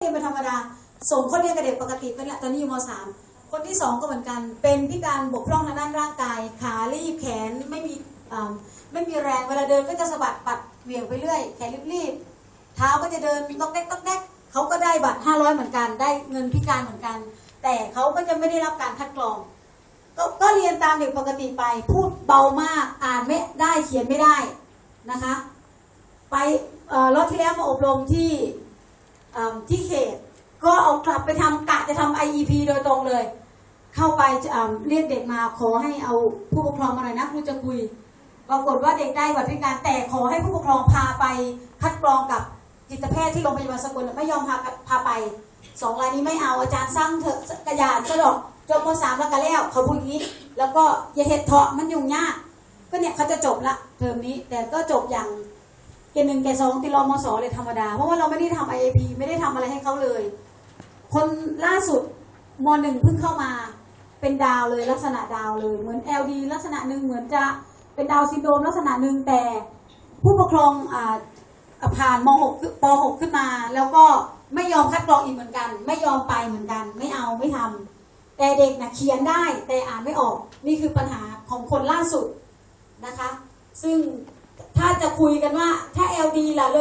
เรียนเป็นธรรมดา ส่งเขาเรียนกับเด็กปกติเป็นแหละตอนนี้อยู่มสามคนที่สองก็เหมือนกัน เป็นพิการบกพร่องทางด้านร่างกาย ขาลีบแขนไม่มีไม่มีแรง เวลาเดินก็จะสะบัดปัดเหวี่ยงไปเรื่อย แขนรีบๆเท้าก็จะเดินต๊อกแต๊กต๊อกแต๊กเขาก็ได้บัตร500เหมือนกัน ได้เงินพิการเหมือนกัน แต่เขาก็จะไม่ได้รับการคัดกรองก็ก็เรียนตามเด็กปกติไป พูดเบามาก อ่านไม่ได้ เขียนไม่ได้นะคะ ไปรอบที่แล้วมาอบรมที่ ที่เขต ก็เอากลับไปทำกะจะทำ IEP โดยตรงเลย เข้าไปเรียกเด็กมาขอให้เอาผู้ปกครองมาหน่อยนะครูจะคุยปรากฏว่าเด็กได้บัตรพิการแต่ขอให้ผู้ปกครองพาไปคัดกรองกับจิตแพทย์ที่โรงพยาบาลสกลไม่ยอมพาพาไปสองรายนี้ไม่เอาอาจารย์สร้างเถอะกระยานสะดอกจบมสามแล้วก็แล้วเขาพูดอย่างนี้ แล้วก็อย่าเห็ดเถาะมันยุ่งยาก ก็เนี่ยเขาจะจบละเทอมนี้แต่ก็จบอย่าง เกณฑ์หนึ่งเกณฑ์สองติรอมสอเลยธรรมดา เพราะว่าเราไม่ได้ทำ IAP ไม่ได้ทำอะไรให้เขาเลย คนล่าสุดมหนึ่งเพิ่งเข้ามาเป็นดาวเลยลักษณะดาวเลย เหมือน LD ลักษณะหนึ่งเหมือนจะเป็นดาวซินโดรมลักษณะหนึ่งแต่ผู้ปกครองอ่าผ่านม .6 ป .6 ขึ้นมา แล้วก็ไม่ยอมคัดกรองอีกเหมือนกัน ไม่ยอมไปเหมือนกัน ไม่เอาไม่ทำแต่เด็กนะเขียนได้แต่อ่านไม่ออก นี่คือปัญหาของคนล่าสุดนะคะ ซึ่ง ถ้าจะคุยกันว่าถ้า LD ล่ะ